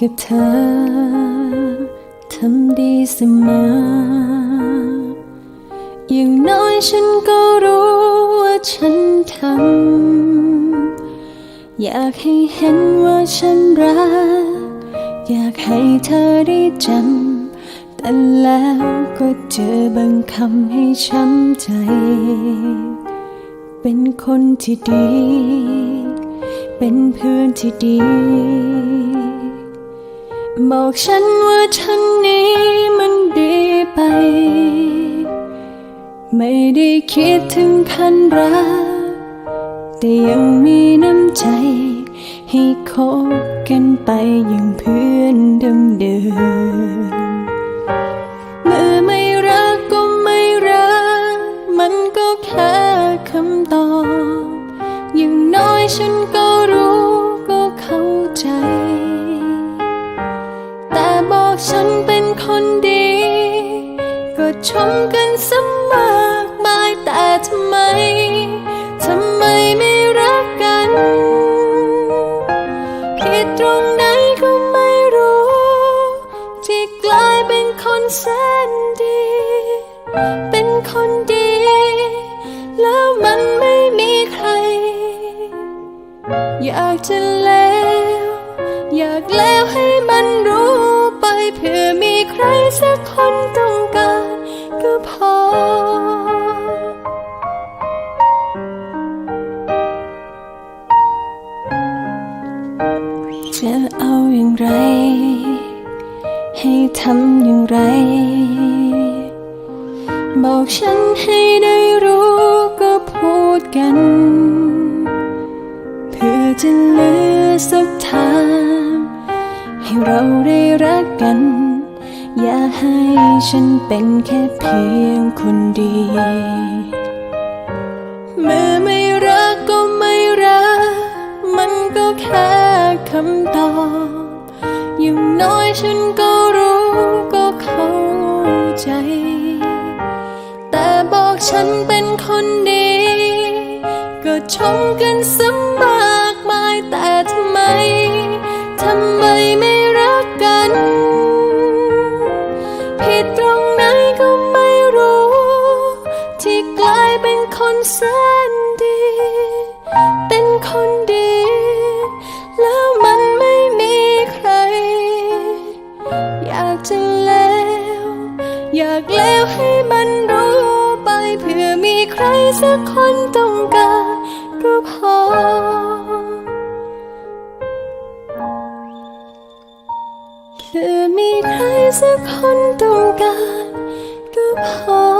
กับเธอ ทำดีเสมอ อย่างน้อยฉันก็รู้ว่าฉันทำ อยากให้เห็นว่าฉันรัก อยากให้เธอได้จำ แต่แล้วก็เจอบางคำให้ช้ำใจ เป็นคนที่ดี เป็นเพื่อนที่ดี บอกฉันว่าฉันนี้มันดีไป ไม่ได้คิดถึงขั้นรัก แต่ยังมีน้ำใจ ให้คบกันไปอย่างเพื่อนเดิมๆเมื่อไม่รักก็ไม่รัก มันก็แค่คำตอบ อย่างน้อยฉันก็ กฉันเป็นคนดี ก็ชมกันสมากมายแต่ทำไม ทำไมไม่รักกันผิดตรงไหนก็ไม่รู้ ที่กลายเป็นคนแสนดี เป็นคนดี แล้วมันไม่มีใคร อยากจะแล้วอยากแล้วให้มันรู้ อมีใครสักคนต้องการก็พอ จะเอาอย่างไร ให้ทำอย่างไร บอกฉันให้ได้รู้ก็พูดกัน เพื่อจะเหลือสักทางให้เราได้รักกัน อย่าให้ฉันเป็นแค่เพียงคนดี เมื่อไม่รักก็ไม่รัก มันก็แค่คำตอบ อย่างน้อยฉันก็รู้ก็เข้าใจ แต่บอกฉันเป็นคนดี ก็ชมกันสมากมายแต่ทำไม ทำไม กลายเป็นคนแสนดี เป็นคนดี แล้วมันไม่มีใคร อยากจะแล้ว อยากแล้วให้มันรู้ไปเพื่อมีใครสักคนต้องการก็พอเพื่อมีใครสักคนต้องการก็พอ